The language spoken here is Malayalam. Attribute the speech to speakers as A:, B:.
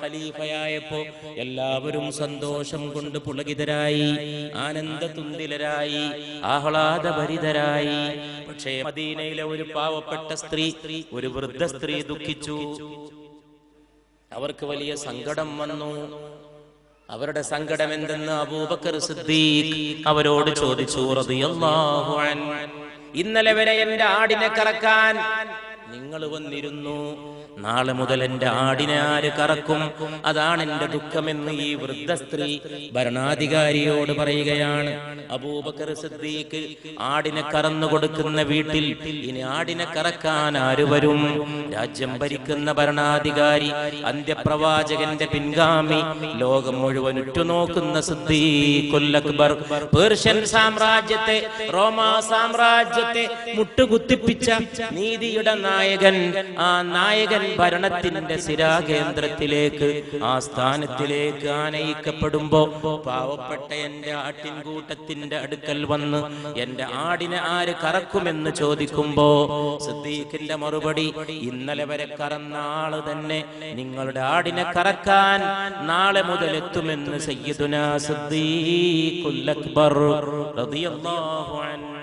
A: ഖലീഫയായപ്പോ എല്ലാവരും സന്തോഷം കൊണ്ട് പുളകിതരായി ആനന്ദതുന്തിലരായി ആഹ്ലാദഭരിതരായി. പക്ഷേ മദീനയിലെ ഒരു പാവപ്പെട്ട സ്ത്രീ ഒരു വൃദ്ധ സ്ത്രീ ദുഃഖിച്ചു. അവർക്ക് വലിയ സങ്കടം വന്നു. അവരുടെ സങ്കടം എന്തെന്ന് അബൂബക്കർ സിദ്ദീഖ് അവരോട് ചോദിച്ചു ഇന്നലെ വരെ എന്റെ ആടിനെ കറക്കാൻ നിങ്ങൾ വന്നിരുന്നു. നാളെ മുതൽ എന്റെ ആടിനെ ആര് കറക്കും? അതാണ് എന്റെ ദുഃഖമെന്ന് ഈ വൃദ്ധ സ്ത്രീ ഭരണാധികാരിയോട് പറയുകയാണ്. അബൂബക്കർ സിദ്ദീഖ് ആടിനെ കറന്നു കൊടുക്കുന്ന വീട്ടിൽ ഇനി ആടിനെ കറക്കാൻ ആര് വരും? രാജ്യം ഭരിക്കുന്ന ഭരണാധികാരി അന്ത്യപ്രവാചകന്റെ പിൻഗാമി ലോകം മുഴുവൻ ഉറ്റുനോക്കുന്ന സിദ്ദീഖുൽ അക്ബർ പേർഷ്യൻ സാമ്രാജ്യത്തെ റോമാ സാമ്രാജ്യത്തെ മുട്ടുകുത്തിപ്പിച്ച നീതിയുടെ നായകൻ ആ നായകൻ ഭരണത്തിന്റെ സിരാകേന്ദ്രത്തിലേക്ക് ആ സ്ഥാനത്തിലേക്ക് ആനയിക്കപ്പെടുമ്പോ പാവപ്പെട്ട എന്റെ ആട്ടിൻകൂട്ടത്തിന്റെ അടുക്കൽ വന്ന് എന്റെ ആടിനെ ആര് കറക്കുമെന്ന് ചോദിക്കുമ്പോ സിദ്ദീഖിന്റെ മറുപടി ഇന്നലെ വരെ കറന്ന ആൾ തന്നെ നിങ്ങളുടെ ആടിനെ കറക്കാൻ നാളെ മുതൽ എത്തുമെന്ന് സയ്യിദുന സിദ്ദീഖുൽ അക്ബർ റളിയല്ലാഹു അൻഹു